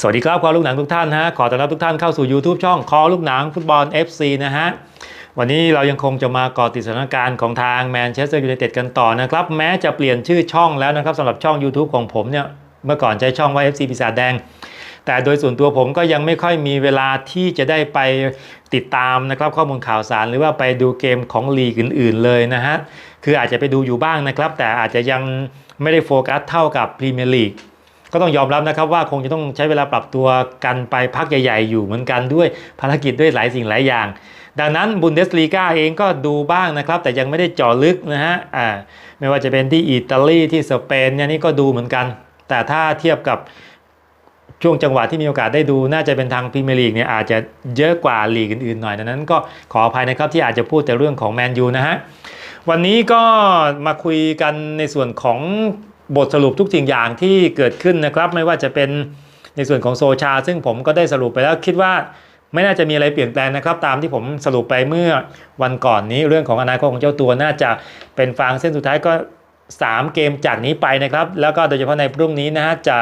สวัสดีครับคอลูกหนังทุกท่านฮะขอต้อนรับทุกท่านเข้าสู่ YouTube ช่องคอลูกหนังฟุตบอล FC นะฮะวันนี้เรายังคงจะมาก่อติดสถานการณ์ของทางแมนเชสเตอร์ยูไนเต็ดกันต่อนะครับแม้จะเปลี่ยนชื่อช่องแล้วนะครับสำหรับช่อง YouTube ของผมเนี่ยเมื่อก่อนใช้ช่องว่า FC ปีศาจแดง แต่โดยส่วนตัวผมก็ยังไม่ค่อยมีเวลาที่จะได้ไปติดตามนะครับข้อมูลข่าวสารหรือว่าไปดูเกมของลีกอื่น ๆ เลยนะฮะคืออาจจะไปดูอยู่บ้างนะครับ แต่อาจจะยังไม่ได้โฟกัสเท่ากับพรีเมียร์ลีก ก็ต้องยอมรับนะครับว่าคงจะต้องใช้เวลาปรับตัวกันไปพักใหญ่ ๆ อยู่เหมือนกันด้วยภารกิจด้วยหลายสิ่งหลายอย่าง ดังนั้นบุนเดสลีกาเองก็ดูบ้างนะครับ แต่ยังไม่ได้เจาะลึกนะฮะอ่าไม่ว่าจะเป็นที่อิตาลีที่สเปนเนี่ยนี่ก็ดูเหมือนกัน แต่ถ้าเทียบกับช่วงจังหวะที่มีโอกาสได้ดูน่าจะเป็นทางพรีเมียร์ลีกเนี่ยอาจจะเยอะกว่าลีกอื่นๆหน่อยดังนั้นก็ขออภัยนะครับที่อาจจะพูดแต่เรื่องของแมนยูนะฮะวันนี้ก็มาคุยกันในส่วนของ บทสรุปทุกสิ่งอย่างที่เกิดขึ้นนะครับ ไม่ว่าจะเป็นในส่วนของโซชา ซึ่งผมก็ได้สรุปไปแล้วคิดว่าไม่น่าจะมีอะไรเปลี่ยนแปลงนะครับ ตามที่ผมสรุปไปเมื่อวันก่อนนี้ เรื่องของอนาคตของเจ้าตัวน่าจะเป็นฟางเส้นสุดท้ายก็ 3 เกมจากนี้ไปนะครับ แล้วก็โดยเฉพาะในพรุ่งนี้นะฮะจะ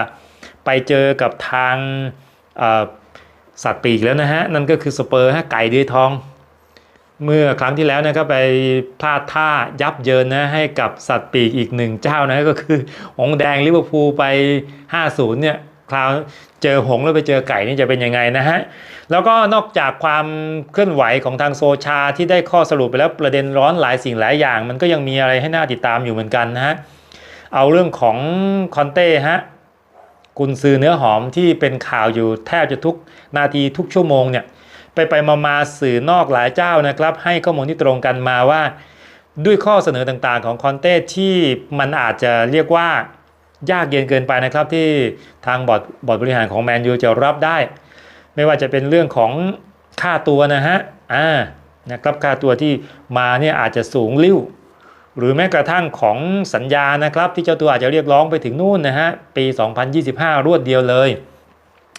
ไปเจอกับทางสัตว์ปีกแล้วนะฮะนั่นก็คือสเปอร์ฮะไก่ดือยทอง เมื่อครั้งที่แล้วนะครับไปพลาดท่ายับเยินนะให้กับสัตว์ปีกอีกหนึ่งเจ้านะก็คือหงแดงลิเวอร์พูลไป 5-0 เนี่ยคราวเจอหงแล้วไปเจอไก่นี่จะเป็นยังไงนะฮะ แล้วก็นอกจากความเคลื่อนไหวของทางโซชาที่ได้ข้อสรุปไปแล้วประเด็นร้อนหลายสิ่งหลายอย่าง มันก็ยังมีอะไรให้น่าติดตามอยู่เหมือนกันนะฮะ เอาเรื่องของคอนเต้ฮะกุนซือเนื้อหอมที่เป็นข่าวอยู่แทบจะทุกนาทีทุกชั่วโมงเนี่ย ไปไปมามาสื่อนอกหลายเจ้านะครับ ให้ข้อมูลที่ตรงกันมาว่า ด้วยข้อเสนอต่างๆของคอนเต้ที่มันอาจจะเรียกว่ายากเย็นเกินไปนะครับ ที่ทางบอร์ดบอร์ดบริหารของแมนยูจะรับได้ ไม่ว่าจะเป็นเรื่องของค่าตัวนะฮะอ่านะครับค่าตัวที่มาเนี่ยอาจจะสูงลิ้วหรือแม้กระทั่งของสัญญานะครับ ที่เจ้าตัวอาจจะเรียกร้องไปถึงนู่นนะฮะปี 2025 รวดเดียวเลย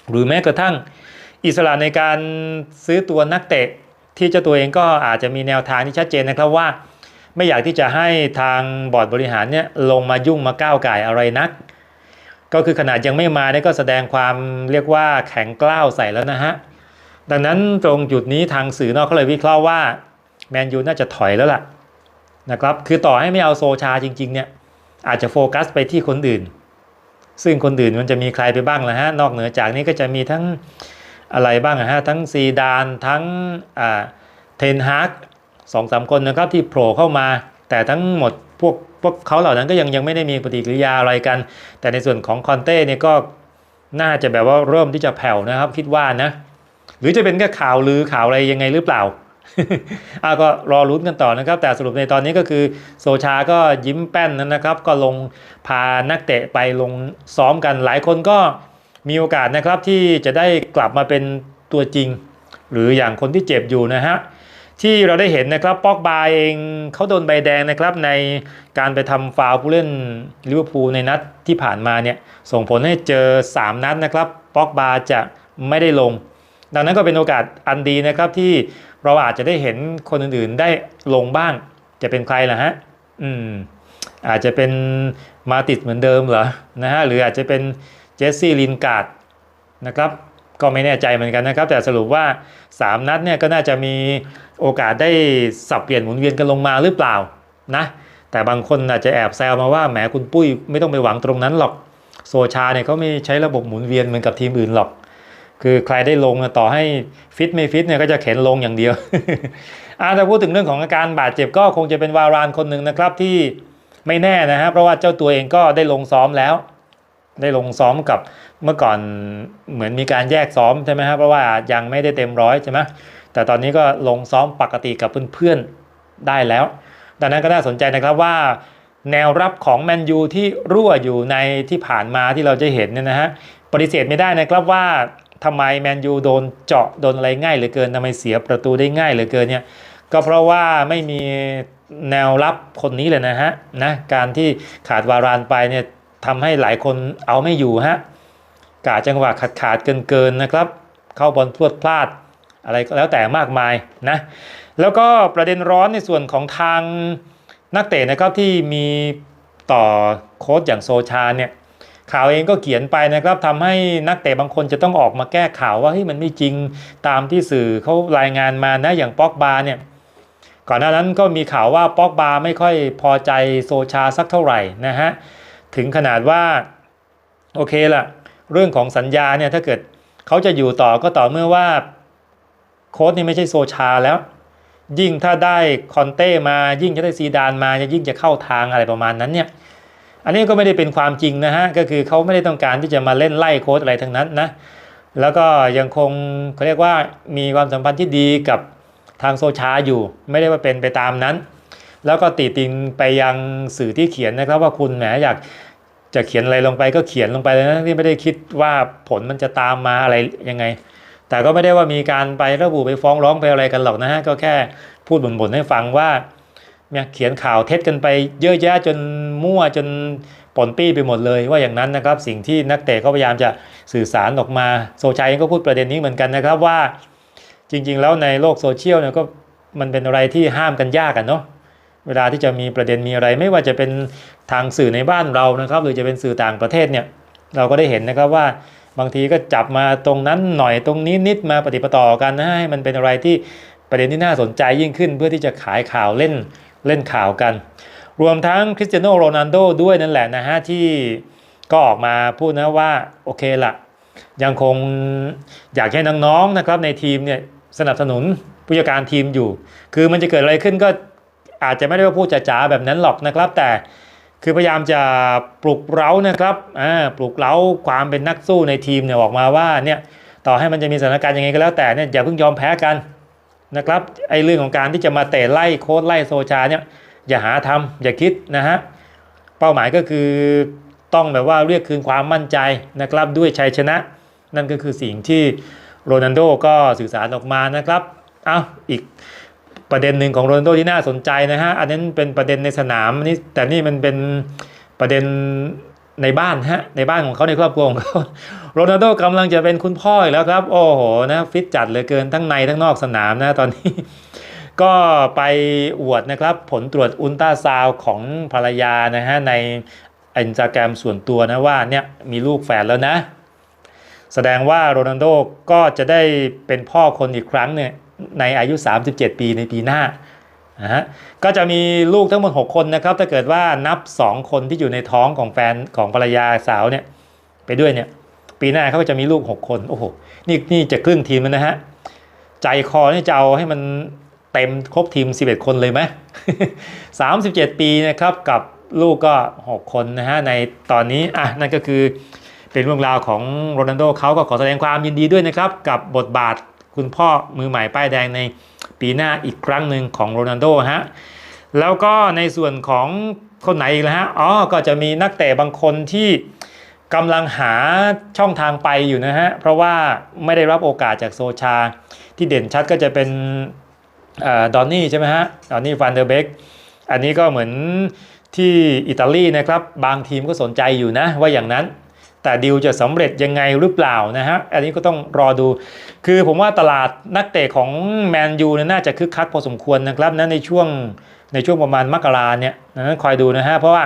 หรือแม้กระทั่ง อิสระในการซื้อตัวนักเตะที่เจ้าตัวเองก็อาจจะมีแนวทางที่ชัดเจนนะครับว่า ไม่อยากที่จะให้ทางบอร์ดบริหารเนี่ยลงมายุ่งมาก้าวไก่อะไรนัก ก็คือขนาดยังไม่มาเนี่ยก็แสดงความเรียกว่าแข็งกล้าวใส่แล้วนะฮะดังนั้นตรงจุดนี้ทางสื่อนอกเขาเลยวิเคราะห์ว่าแมนยูน่าจะถอยแล้วล่ะนะครับคือต่อให้ไม่เอาโซชาจริงๆเนี่ยอาจจะโฟกัสไปที่คนอื่น ซึ่งคนอื่นมันจะมีใครไปบ้างล่ะฮะนอกเหนือจากนี้ก็จะมีทั้ง อะไรบ้างอะฮะทั้งซีดานทั้งเทนฮากสองสามคนนะครับที่โผล่เข้ามา แต่ทั้งหมดพวกพวกเขาเหล่านั้นก็ยังยังไม่ได้มีปฏิกิริยาอะไรกัน แต่ในส่วนของคอนเต้เนี่ยก็น่าจะแบบว่าเริ่มที่จะแผ่วนะครับคิดว่านะ หรือจะเป็นแค่ข่าวลือข่าวอะไรยังไงหรือเปล่าอ่ก็รอรุ้นกันต่อนะครับ แต่สรุปในตอนนี้ก็คือโซชาก็ยิ้มแป้นนะครับ ก็ลงพานักเตะไปลงซ้อมกันหลายคนก็ มีโอกาสนะครับที่จะได้กลับมาเป็นตัวจริง หรืออย่างคนที่เจ็บอยู่นะฮะที่เราได้เห็นนะครับปอกบาเองเขาโดนใบแดงนะครับในการไปทำฟาวผู้เล่นลิเวอร์พูลในนัดที่ผ่านมาเนี่ยส่งผลให้เจอ 3 นัดนะครับปอกบาจะไม่ได้ลง ดังนั้นก็เป็นโอกาสอันดีนะครับที่เราอาจจะได้เห็นคนอื่นๆได้ลงบ้าง จะเป็นใครล่ะฮะอืมอาจจะเป็นมาติดเหมือนเดิมเหรอนะฮะหรืออาจจะเป็น เจสซี่ลินการ์ดนะครับก็ไม่แน่ใจเหมือนกันนะครับ แต่สรุปว่า 3 นัดเนี่ยก็น่าจะมีโอกาสได้สับเปลี่ยนหมุนเวียนกันลงมาหรือเปล่านะแต่บางคนอาจจะแอบแซวมาว่าแหมคุณปุ้ยไม่ต้องไปหวังตรงนั้นหรอกโซชาเนี่ยเขาไม่ใช้ระบบหมุนเวียนเหมือนกับทีมอื่นหรอก คือใครได้ลงต่อให้ฟิตไม่ฟิตเนี่ยก็จะเข็นลงอย่างเดียวอาถ้าพูดถึงเรื่องของอาการบาดเจ็บก็คงจะเป็นวารานคนหนึ่งนะครับที่ไม่แน่นะฮะเพราะว่าเจ้าตัวเองก็ได้ลงซ้อมแล้ว ได้ลงซ้อมกับเมื่อก่อนเหมือนมีการแยกซ้อมใช่ไหมครับเพราะว่ายังไม่ได้เต็มร้อยใช่ไหมแต่ตอนนี้ก็ลงซ้อมปกติกับเพื่อนๆได้แล้ว ดังนั้นก็น่าสนใจนะครับว่า แนวรับของแมนยูที่รั่วอยู่ในที่ผ่านมาที่เราจะเห็นเนี่ยนะฮะปฏิเสธไม่ได้นะครับว่าทำไมแมนยูโดนเจาะโดนอะไรง่ายเหลือเกินทำไมเสียประตูได้ง่ายเหลือเกินเนี่ยก็เพราะว่าไม่มีแนวรับคนนี้เลยนะฮะนะการที่ขาดวารานไปเนี่ย ทำให้หลายคนเอาไม่อยู่ฮะกาจังหวะขาดขาดเกินเกินนะครับ เข้าบอลพลวดพลาดอะไรก็แล้วแต่มากมายนะแล้วก็ประเด็นร้อนในส่วนของทางนักเตะนะครับที่มีต่อโค้ชอย่างโซชาเนี่ยข่าวเองก็เขียนไปนะครับทำให้นักเตะบางคนจะต้องออกมาแก้ข่าวว่าเฮ้ยมันไม่จริงตามที่สื่อเขารายงานมานะอย่างป็อกบาเนี่ยก่อนหน้านั้นก็มีข่าวว่าป็อกบาไม่ค่อยพอใจโซชาสักเท่าไหร่นะฮะ ถึงขนาดว่าโอเคละเรื่องของสัญญาเนี่ยถ้าเกิดเขาจะอยู่ต่อก็ต่อเมื่อว่าโค้ชนี่ไม่ใช่โซชาแล้ว ยิ่งถ้าได้คอนเต้มายิ่งจะได้ซีดานมายิ่งจะเข้าทางอะไรประมาณนั้นเนี่ยอันนี้ก็ไม่ได้เป็นความจริงนะฮะก็คือเขาไม่ได้ต้องการที่จะมาเล่นไล่โค้ชอะไรทั้งนั้นนะแล้วก็ยังคงเขาเรียกว่ามีความสัมพันธ์ที่ดีกับทางโซชาอยู่ ไม่ได้ว่าเป็นไปตามนั้น แล้วก็ติติงไปยังสื่อที่เขียนนะครับ ว่าคุณแหมอยากจะเขียนอะไรลงไปก็เขียนลงไปเลยนะที่ไม่ได้คิดว่าผลมันจะตามมาอะไรยังไง แต่ก็ไม่ได้ว่ามีการไประบุไปฟ้องร้องไปอะไรกันหรอกนะฮะก็แค่พูดบ่นๆให้ฟังว่าเนี่ยเขียนข่าวเท็จกันไปเยอะแยะจนมั่วจนปนปี้ไปหมดเลย ว่าอย่างนั้นนะครับสิ่งที่นักเตะก็พยายามจะสื่อสารออกมาโซชัยเองก็พูดประเด็นนี้เหมือนกันนะครับว่า จริง ๆ แล้วในโลกโซเชียลเนี่ยก็มันเป็นอะไรที่ห้ามกันยากกันเนาะ เวลาที่จะมีประเด็นมีอะไร ไม่ว่าจะเป็นทางสื่อในบ้านเรานะครับ หรือจะเป็นสื่อต่างประเทศเนี่ยเราก็ได้เห็นนะครับว่าบางทีก็จับมาตรงนั้นหน่อยตรงนี้นิดมาปฏิปต่อกันนะให้มันเป็นอะไรที่ประเด็นที่น่าสนใจยิ่งขึ้น เพื่อที่จะขายข่าวเล่นเล่นข่าวกัน รวมทั้งคริสเตียโนโรนัลโดด้วยนั่นแหละนะฮะที่ก็ออกมาพูดนะว่าโอเคละยังคงอยากให้น้องๆนะครับในทีมเนี่ยสนับสนุนผู้จัดการทีมอยู่ คือมันจะเกิดอะไรขึ้นก็ อาจจะไม่ได้ว่าพูดจ๋าๆแบบนั้นหรอกนะครับ แต่คือพยายามจะปลุกเร้านะครับอ่าปลุกเร้าความเป็นนักสู้ในทีมเนี่ยออกมาว่าเนี่ยต่อให้มันจะมีสถานการณ์ยังไงก็แล้วแต่เนี่ยอย่าเพิ่งยอมแพ้กันนะครับไอ้เรื่องของการที่จะมาเตะไล่โค้ดไล่โซชาเนี่ยอย่าหาทำอย่าคิดนะฮะเป้าหมายก็คือต้องแบบว่าเรียกคืนความมั่นใจนะครับด้วยชัยชนะ นั่นก็คือสิ่งที่โรนัลโดก็สื่อสารออกมานะครับ เอาอีก ประเด็นหนึ่งของโรนัลโดที่น่าสนใจนะฮะ อันนั้นเป็นประเด็นในสนามนี่แต่นี่มันเป็นประเด็นในบ้านฮะ ในบ้านของเขาในครอบครัวของเขาโรนัลโดกำลังจะเป็นคุณพ่ออีกแล้วครับ โอ้โหนะฟิตจัดเหลือเกินทั้งในทั้งนอกสนามนะตอนนี้ ก็ไปอวดนะครับ ผลตรวจอุลตราซาวของภรรยานะฮะ ในอินสตาแกรมส่วนตัวนะว่าเนี่ยมีลูกแฝดแล้วนะ แสดงว่าโรนัลโดก็จะได้เป็นพ่อคนอีกครั้งเนี่ย ในอายุ 37 ปีในปีหน้านะฮะก็จะมีลูกทั้งหมด 6 คนนะครับ ถ้าเกิดว่านับ 2 คนที่อยู่ในท้องของแฟนของภรรยาสาวเนี่ยไปด้วยเนี่ยปีหน้าเขาก็จะมีลูก 6 คนโอ้โหนี่นี่จะครึ่งทีมแล้วนะฮะใจคอนี่จะเอาให้มันเต็มครบทีม 11 คนเลยไหม37 ปีนะครับกับลูกก็ 6 คนนะฮะในตอนนี้อะนั่นก็คือเป็นเรื่องราวของโรนัลโดเขาก็ขอแสดงความยินดีด้วยนะครับกับบทบาท คุณพ่อมือใหม่ป้ายแดงในปีหน้าอีกครั้งหนึ่งของโรนัลโดฮะแล้วก็ในส่วนของคนไหนอีกแล้วฮะอ๋อก็จะมีนักเตะบางคนที่กำลังหาช่องทางไปอยู่นะฮะเพราะว่าไม่ได้รับโอกาสจากโซชา ที่เด่นชัดก็จะเป็นดอนนี่ใช่ไหมฮะดอนนี่ฟันเดอร์เบกอันนี้ก็เหมือนที่อิตาลีนะครับ บางทีมก็สนใจอยู่นะว่าอย่างนั้น แต่ดิวจะสำเร็จยังไงหรือเปล่านะฮะ อันนี้ก็ต้องรอดู คือผมว่าตลาดนักเตะของแมนยูน่าจะคึกคักพอสมควรนะครับนะในช่วงในช่วงประมาณมกราเนี่ยนั้นคอยดูนะฮะ เพราะว่า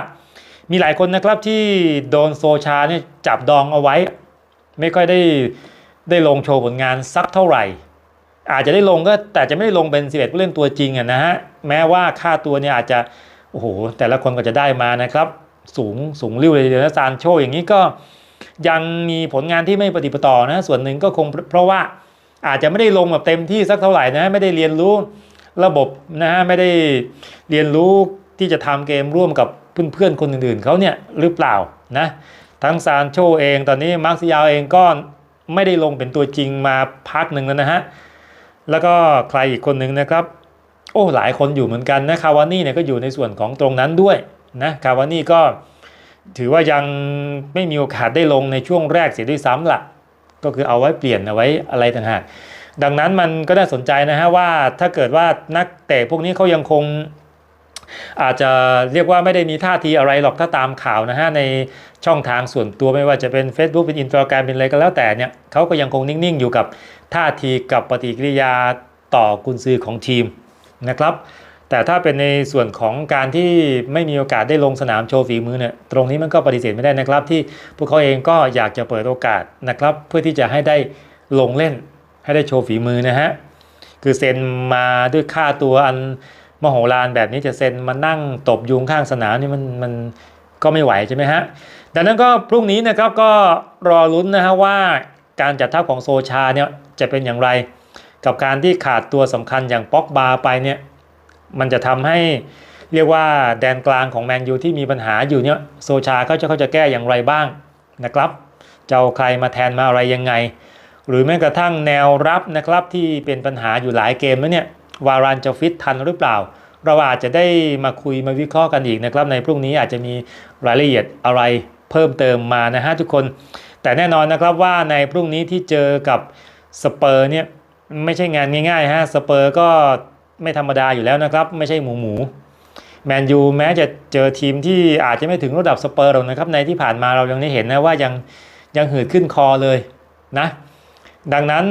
มีหลายคนนะครับที่โดนโซชาเนี่ยจับดองเอาไว้ ไม่ค่อยได้ได้ลงโชว์ผลงานสักเท่าไหร่ อาจจะได้ลงก็แต่จะไม่ได้ลงเป็น11ผู้เล่นตัวจริงอะนะฮะแม้ว่าค่าตัวเนี่ยอาจจะโอ้โหแต่ละคนก็จะได้มานะครับ สูงสูงริ้วเลยเดียวนะซานโชอย่างนี้ก็ ยังมีผลงานที่ไม่ปฏิปต่อนะส่วนหนึ่งก็คงเพราะว่าอาจจะไม่ได้ลงแบบเต็มที่สักเท่าไหร่นะไม่ได้เรียนรู้ระบบนะฮะไม่ได้เรียนรู้ที่จะทำเกมร่วมกับเพื่อนๆคนอื่นๆเขาเนี่ยหรือเปล่านะทั้งซานโชเองตอนนี้มาร์คซิยาวเองก็ไม่ได้ลงเป็นตัวจริงมาพักหนึ่งแล้วนะฮะแล้วก็ใครอีกคนหนึ่งนะครับ โอ้หลายคนอยู่เหมือนกันนะคาวานี่เนี่ยก็อยู่ในส่วนของตรงนั้นด้วยนะคาวานี่ก็ ถือว่ายังไม่มีโอกาสได้ลงในช่วงแรกเสียด้วยซ้ำละ่ะ ก็คือเอาไว้เปลี่ยนเอาไว้อะไรต่างหากดังนั้นมันก็น่าสนใจนะฮะว่าถ้าเกิดว่านักเตะพวกนี้เขายังคงอาจจะเรียกว่าไม่ได้มีท่าทีอะไรหรอกถ้าตามข่าวนะฮะในช่องทางส่วนตัวไม่ว่าจะเป็น Facebook เป็นอินสตาแกรมเป็นอะไรก็แล้วแต่เนี่ยเขาก็ยังคงนิ่งๆ อยู่กับท่าทีกับปฏิกิริยาต่อกุนซือของทีมนะครับ แต่ถ้าเป็นในส่วนของการที่ไม่มีโอกาสได้ลงสนามโชว์ฝีมือเนี่ยตรงนี้มันก็ปฏิเสธไม่ได้นะครับ ที่พวกเขาเองก็อยากจะเปิดโอกาสนะครับ เพื่อที่จะให้ได้ลงเล่นให้ได้โชว์ฝีมือนะฮะคือเซ็นมาด้วยค่าตัวอันมโหฬารแบบนี้จะเซ็นมานั่งตบยุงข้างสนามนี่มันมันก็ไม่ไหวใช่ไหมฮะดังนั้นก็พรุ่งนี้นะครับก็รอลุ้นนะฮะว่าการจัดทัพของโซชาเนี่ยจะเป็นอย่างไร กับการที่ขาดตัวสำคัญอย่างป็อกบาไปเนี่ย มันจะทำให้เรียกว่าแดนกลางของแมนยูที่มีปัญหาอยู่เนี่ยโซชาเขาจะเขาจะแก้อย่างไรบ้างนะครับจะเอาใครมาแทนมาอะไรยังไง หรือแม้กระทั่งแนวรับนะครับที่เป็นปัญหาอยู่หลายเกมแล้วเนี่ยวารานจะฟิตทันหรือเปล่า เราอาจจะได้มาคุยมาวิเคราะห์กันอีกนะครับ ในพรุ่งนี้อาจจะมีรายละเอียดอะไรเพิ่มเติมมานะฮะทุกคน แต่แน่นอนนะครับว่าในพรุ่งนี้ที่เจอกับสเปอร์เนี่ยไม่ใช่งานง่ายๆฮะสเปอร์ก็ ไม่ธรรมดาอยู่แล้วนะครับ ไม่ใช่หมูหมูแมนยูแม้จะเจอทีมที่อาจจะไม่ถึงระดับสเปอร์หรอกนะครับ ในที่ผ่านมาเรายังได้เห็นนะว่ายังยังหืดขึ้นคอเลยนะดังนั้น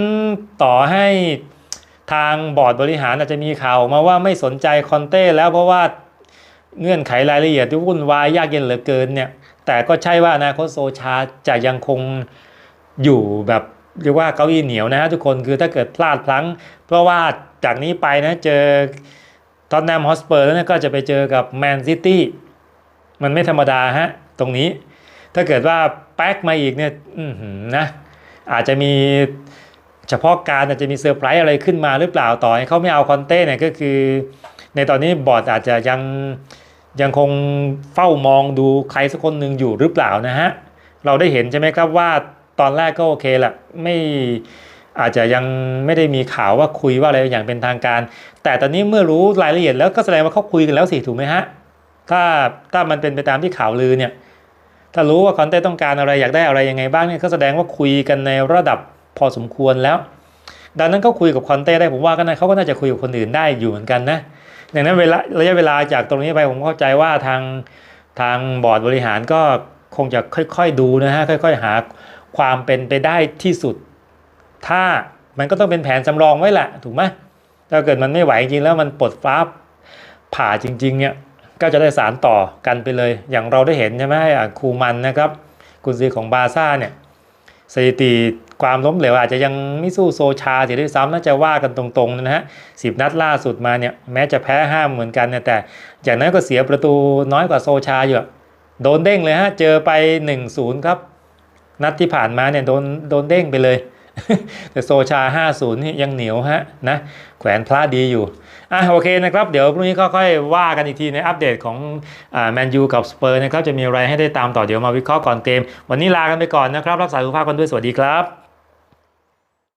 ต่อให้ทางบอร์ดบริหารอาจจะมีข่าวมาว่าไม่สนใจคอนเต้แล้วเพราะว่าเงื่อนไขรายละเอียดที่วุ่นวายยากเย็นเหลือเกินเนี่ยแต่ก็ใช่ว่าอนาคตโซชาจะยังคงอยู่แบบ เรียกว่าเก้าอี้เหนียวนะฮะทุกคนคือถ้าเกิดพลาดพลั้ง เพราะว่าจากนี้ไปนะเจอตอนแนมฮอสเปอร์แล้วนี่ยก็จะไปเจอกับแมนซิตี้มันไม่ธรรมดาฮะตรงนี้ ถ้าเกิดว่าแป๊กมาอีกเนี่ยนะอาจจะมีเฉพาะการอาจจะมีเซอร์ไพรส์อะไรขึ้นมาหรือเปล่าต่อให้เขาไม่เอาคอนเต้เนี่ยก็คือ ในตอนนี้บอร์ดอาจจะยังยังคงเฝ้ามองดูใครสักคนหนึ่งอยู่หรือเปล่านะฮะ เราได้เห็นใช่ไหมครับว่า ตอนแรกก็โอเคแหละไม่อาจจะยังไม่ได้มีข่าวว่าคุยว่าอะไรอย่างเป็นทางการ แต่ตอนนี้เมื่อรู้รายละเอียดแล้วก็แสดงว่าเขาคุยกันแล้วสิถูกไหมฮะถ้าถ้ามันเป็นไปตามที่ข่าวลือเนี่ยถ้ารู้ว่าคอนเต้ต้องการอะไรอยากได้อะไรยังไงบ้างเนี่ยก็แสดงว่าคุยกันในระดับพอสมควรแล้ว ดังนั้นเขาคุยกับคอนเต้ได้ผมว่าก็น่าเขาก็น่าจะคุยกับคนอื่นได้อยู่เหมือนกันนะดังนั้นเวลาระยะเวลาจากตรงนี้ไปผมเข้าใจว่าทางทางบอร์ดบริหารก็คงจะค่อยๆดูนะฮะค่อย ๆ หา ความเป็นไปได้ที่สุด ถ้ามันก็ต้องเป็นแผนสำรองไว้แหละถูกไหมถ้าเกิดมันไม่ไหวจริงแล้วมันปลดฟ้าผ่าจริงๆเนี่ยก็จะได้สารต่อกันไปเลย อย่างเราได้เห็นใช่ไหมอะคูมันนะครับกุนซือของบาซ่าเนี่ยสถิติความล้มเหลวอาจจะยังไม่สู้โซชาเสียด้วยซ้ำน่าจะว่ากันตรงๆนะฮะสิบนัดล่าสุดมาเนี่ยแม้จะแพ้ห้ามเหมือนกันเนี่ยแต่อย่างนั้นก็เสียประตูน้อยกว่าโซชาอยู่อะโดนเด้งเลยฮะเจอไป 1-0 ครับ นัดที่ผ่านมาเนี่ยโดนโดนเด้งไปเลย แต่โซชา 50นี่ยังเหนียวฮะนะแขวนพระดีอยู่อะโอเคนะครับ เดี๋ยวพรุ่งนี้ก็ค่อยว่ากันอีกทีในอัปเดตของแมนยูกับสเปอร์นะครับ จะมีอะไรให้ได้ตามต่อเดี๋ยวมาวิเคราะห์ก่อนเกม วันนี้ลากันไปก่อนนะครับ รักษาสุขภาพกันด้วยสวัสดีครับ